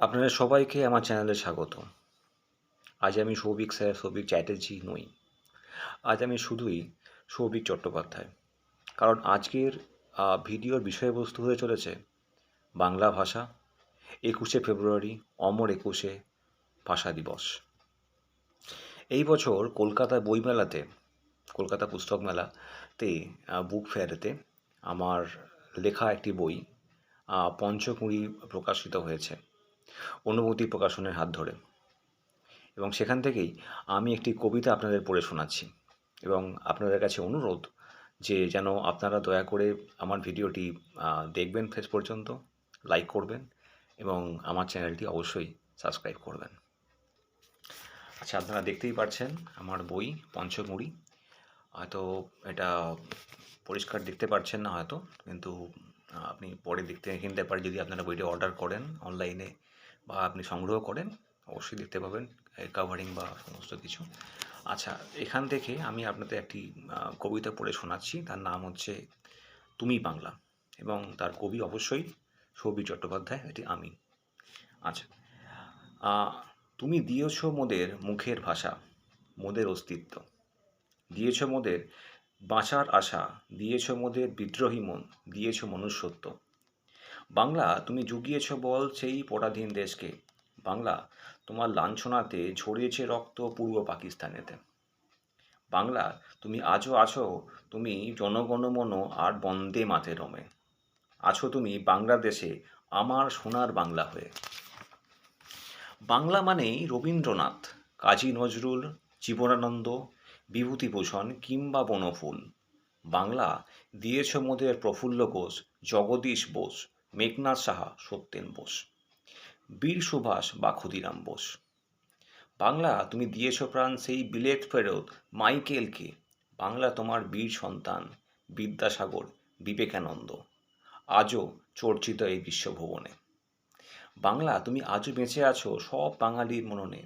আপনাদের সবাইকে আমার চ্যানেলে স্বাগত আজ আমি সৌভিক স্যার, সৌভিক চ্যাটার্জি নই। আজ আমি শুধুই সৌভিক চট্টোপাধ্যায়। কারণ আজকের ভিডিওর বিষয়বস্তু হয়ে চলেছে বাংলা ভাষা, একুশে ফেব্রুয়ারি, অমর একুশে ভাষা দিবস। এই বছর কলকাতা বইমেলাতে, কলকাতা পুস্তক মেলাতে বুক ফেয়ারেতে আমার লেখা একটি বই পঞ্চকুড়ি প্রকাশিত হয়েছে। অনুভূতি প্রকাশনের হাত ধরে। এবং সেখান থেকেই আমি একটি কবিতা আপনাদের পড়ে শোনাচ্ছি। এবং আপনাদের কাছে অনুরোধ যে যেন আপনারা দয়া করে আমার ভিডিওটি দেখবেন শেষ পর্যন্ত, লাইক করবেন এবং আমার চ্যানেলটি অবশ্যই সাবস্ক্রাইব করবেন। আচ্ছা আপনারা দেখতেই পাচ্ছেন আমার বই, পঞ্চমুড়ি। হয়তো এটা পরিষ্কার দেখতে পাচ্ছেন না হয়তো, কিন্তু আপনি পরে দেখতে কিনতে পারেন যদি আপনারা বইটি অর্ডার করেন অনলাইনে বা আপনি সংগ্রহ করেন, অবশ্যই দেখতে পাবেন কাভারিং বা সমস্ত কিছু। আচ্ছা এখান থেকে আমি আপনাদের একটি কবিতা পড়ে শোনাচ্ছি। তার নাম হচ্ছে তুমি বাংলা এবং তার কবি অবশ্যই সৌবি চট্টোপাধ্যায়, এটি আমি। আচ্ছা তুমি দিয়েছ মোদের মুখের ভাষা, মোদের অস্তিত্ব। দিয়েছ মোদের বাঁচার আশা, দিয়েছ মোদের বিদ্রোহী মন, দিয়েছ মনুষ্যত্ব। বাংলা, তুমি জুগিয়েছ বল সেই পরাধীন দেশকে। বাংলা, তোমার লাঞ্ছনাতে ঝরিয়েছে রক্ত পূর্ব পাকিস্তানেতে। বাংলা, তুমি আজও আছো, তুমি জনগণমন আর বন্দে মাতেরমে আছো তুমি বাংলাদেশে, আমার সোনার বাংলা হয়ে। বাংলা মানেই রবীন্দ্রনাথ, কাজী নজরুল, জীবনানন্দ, বিভূতিভূষণ কিংবা বনফুল। বাংলা, দিয়েছ মোদের প্রফুল্ল ঘোষ, জগদীশ বোস মেঘনাথ সাহা, সত্যেন বোস। বীর সুভাষ বা ক্ষুদিরাম বোস। বাংলা, তুমি দিয়েছ প্রাণ সেই বিলেত ফেরত, মাইকেলকে। বাংলা, তোমার বীর সন্তান, বিদ্যাসাগর, বিবেকানন্দ। আজও চর্চিত এই বিশ্বভুবনে। বাংলা, তুমি আজও বেঁচে আছো সব বাঙালির মননে।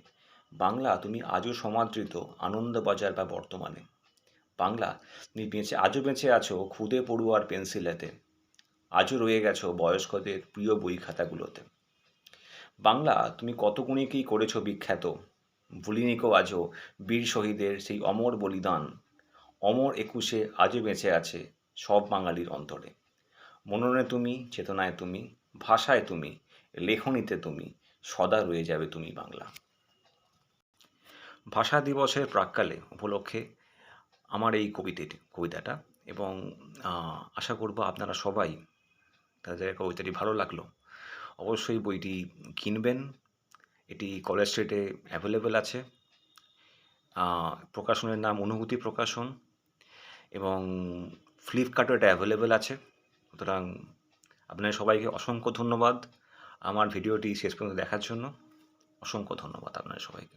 বাংলা, তুমি আজও সমাদৃত আনন্দবাজার বা বর্তমানে। বাংলা, তুমি বেঁচে, আজও বেঁচে আছো খুদে পড়ুয়ার পেন্সিলেতে। আজও রয়ে গেছো বয়স্কদের প্রিয় বই খাতাগুলোতে। বাংলা, তুমি কত গুণীকেই করেছ বিখ্যাত? ভুলিনিকো আজও বীর শহীদের সেই অমর বলিদান। অমর একুশে আজও বেঁচে আছে সব বাঙালির অন্তরে। মননে তুমি, চেতনায় তুমি, ভাষায় তুমি, লেখনীতে তুমি, সদা রয়ে যাবে তুমি বাংলা। ভাষা দিবসের প্রাককালে উপলক্ষে আমার এই কবিতাটি, কবিতাটা এবং আশা করব আপনারা সবাই তাদের কবিতাটি ভালো লাগল। অবশ্যই বইটি কিনবেন। এটি কলেজ স্ট্রিটে অ্যাভেলেবেল আছে। প্রকাশনের নাম অনুভূতি প্রকাশন এবং ফ্লিপকার্টও এটা অ্যাভেলেবেল আছে। সুতরাং আপনাদের সবাইকে অসংখ্য ধন্যবাদ। আমার ভিডিওটি শেষ পর্যন্ত দেখার জন্য অসংখ্য ধন্যবাদ আপনাদের সবাইকে।